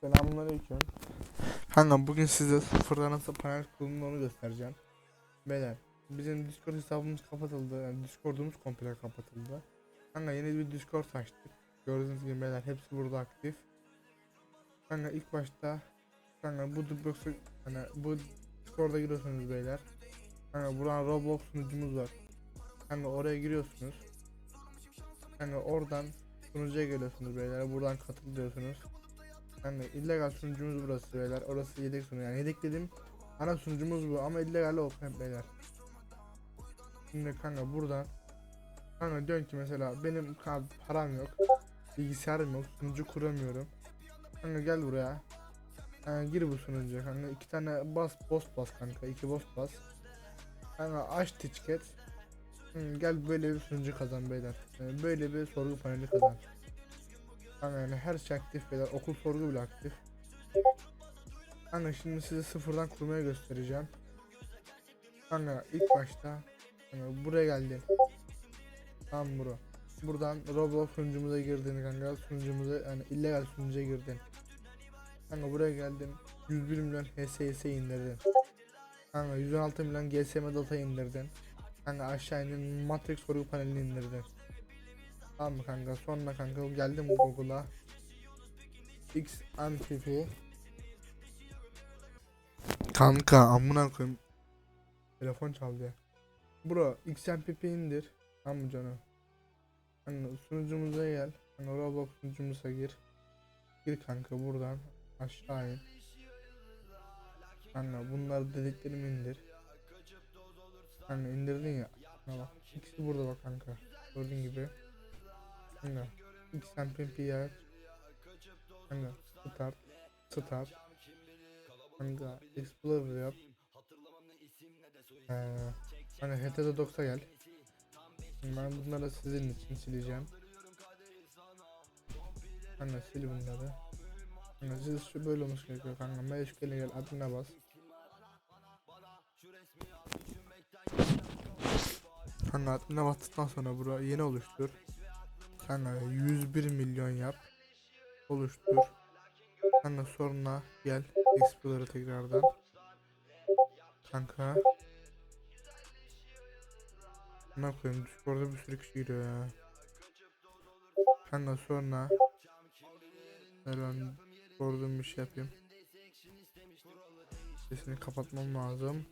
Selamünaleyküm. Kanka bugün size sıfırdan nasıl panel kurulduğunu onu göstereceğim. Beyler bizim Discord hesabımız kapatıldı. Yani Discord'umuz komple kapatıldı. Kanka yeni bir Discord açtık. Gördüğünüz gibi beyler hepsi burada aktif. Kanka ilk başta kanka bu Dubbox'u hani bu Discord'a giriyorsunuz beyler. Kanka buradan Roblox sunucumuz var. Kanka oraya giriyorsunuz. Kanka oradan sunucuya geliyorsunuz beyler. Buradan katıl diyorsunuz. Yani illegal sunucumuz burası beyler. Orası yedek sunucu. Yani yedek dedim. Ana sunucumuz bu ama illegal open beyler. Şimdi kanka buradan Kanka diyorsun ki mesela benim param yok. Bilgisayarım yok. Sunucu kuramıyorum. Kanka gel buraya. Kanka gir bu sunucuya kanka. iki tane bas boss bas kanka. iki boss bas. Kanka aç ticket. Hı, gel böyle bir sunucu kazan beyler. Yani böyle bir sorgu paneli kazan. Yani her şey aktif beyler. Okul sorgu bile aktif. Kanka şimdi size sıfırdan kurmaya göstereceğim. Kanka ilk başta kanka buraya geldin. Tamam bro. Buradan Roblox sunucumuza girdin kanka. Sunucumuza yani illegal sunucuya girdin. Kanka buraya geldin. 101 milyon HSS indirdin. Kanka 116 milyon GSM data indirdin. Kanka aşağı indin Matrix sorgu panelini indirdin. Tamam kanka? Sonra kanka geldim Google'a. XMPP Kanka amına koyayım. Telefon çaldı ya. Bro XMPP indir. Tamam mı canım? Kanka sunucumuza gel. Kanka Roblox sunucumuza gir. Gir kanka buradan aşağı in. Kanka bunları dediklerimi indir. Kanka indirdin ya. Kanka bak ikisi burada bak kanka. Gördüğün gibi. Kanka XMPP yer. Kanka start. Start. Kanka Explorer yap. Ee, hani Heterodox'a gel. Ben bunları sizin için sileceğim. Kanka sil bunları. Kanka siz şu böyle olmuş gerekiyor kanka. MySQL'e gel adına bas. Kanka adına bastıktan sonra bura yeni oluştur. Kanka 101 milyon yap. Oluştur. Kanka sonra gel Explorer'a tekrardan. Kanka. Ne koyayım Discord'da bir sürü kişi giriyor ya. Kanka sonra ben Discord'un bir şey yapayım. Sesini kapatmam lazım.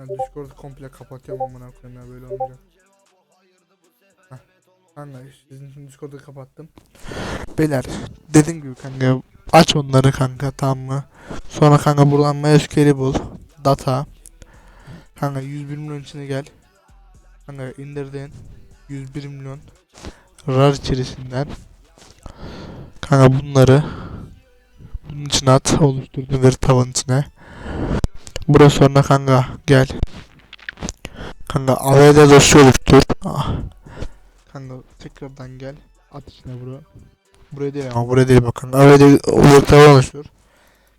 Ha, Discord'u komple kapatıyorum amına koyayım ya böyle olmayacak. Heh. Kanka sizin için Discord'u kapattım. Beyler dediğim gibi kanka aç onları kanka tamam mı? Sonra kanka buradan MySQL'i bul. Data. Kanka 101 milyon içine gel. Kanka indirdin. 101 milyon RAR içerisinden. Kanka bunları bunun içine at. Oluşturduğun veri tabanın içine. Burası sonra kanka gel. Kanka AVD dosya oluştur. Ah. Kanka tekrardan gel. At içine bura. Buraya değil ama buraya değil bak kanka. AVD veri oluştur.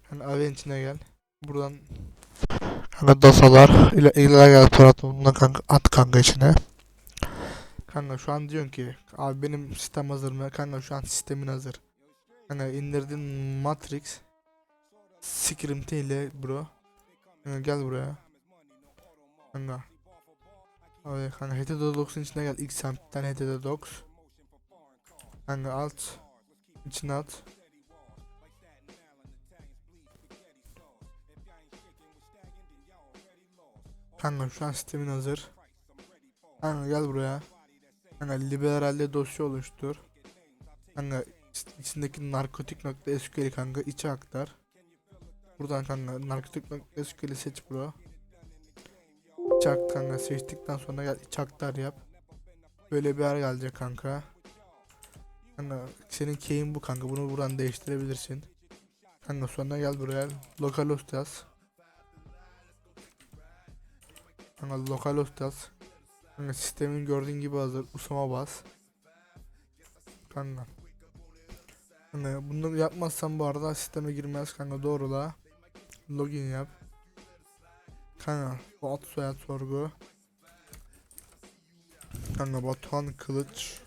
Kanka AVD'nin içine gel. Buradan kanka dasalar ile illegal platformundan kanka at kanka içine. Kanka şu an diyorsun ki abi benim sistem hazır mı? Kanka şu an sistemin hazır. Kanka indirdin Matrix Script ile bro. Kanka gel buraya. Kanka. Abi kanka Heterodox'un içine gel. X semtten Heterodox. Kanka alt. İçine at. Kanka şu an sistemin hazır. Kanka gel buraya. Kanka liberalde dosya oluştur. Kanka içindeki narkotik nokta SQL'i kanka içe aktar. Buradan kanka narkotik SQL'i seç bro. Çak kanka seçtikten sonra gel iç aktar yap. Böyle bir yer gelecek kanka. Kanka senin key'in bu kanka bunu buradan değiştirebilirsin. Kanka sonra gel buraya localhost yaz. Kanka localhost yaz. Kanka sistemin gördüğün gibi hazır. Usama bas. Kanka. Kanka bunu yapmazsan bu arada sisteme girmez kanka doğrula. Login yap. Kanka bu at soyad sorgu. Kanka Batuhan Kılıç.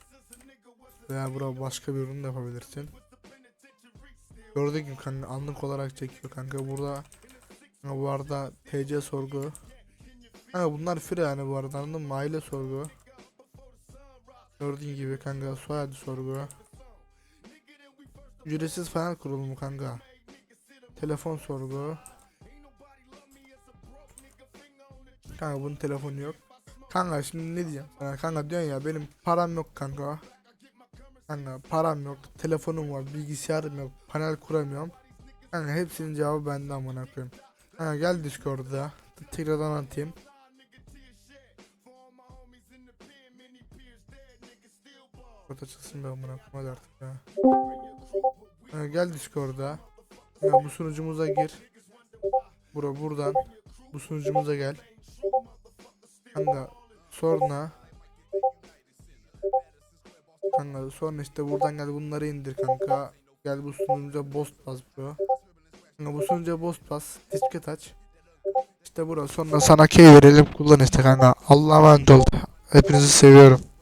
Veya bura başka bir ürün de yapabilirsin. Gördüğün gibi kanka anlık olarak çekiyor kanka burada kanka bu arada TC sorgu Kanka bunlar free yani bu arada anladın mı? Aile sorgu Gördüğün gibi kanka soyadı sorgu Ücretsiz panel kurulumu kanka Telefon sorgu Kanka bunun telefonu yok Kanka şimdi ne diyeceğim sana kanka diyorsun ya benim param yok kanka Kanka param yok, telefonum var, bilgisayarım yok, panel kuramıyorum. Kanka hepsinin cevabı bende amına koyayım. Kanka gel Discord'da. Tekrardan atayım. Burada çıksın be amına koyayım artık ya. Kanka gel Discord'da. Kanka bu sunucumuza gir. Bura buradan. Bu sunucumuza gel. Kanka sonra Kanka sonra işte buradan gel bunları indir kanka. Gel bu sunucuya boss bas bro. Kanka bu sunucuya boss bas. Disket aç. İşte burası sonra sana key verelim kullan işte kanka. Allah'a emanet ol. Hepinizi seviyorum.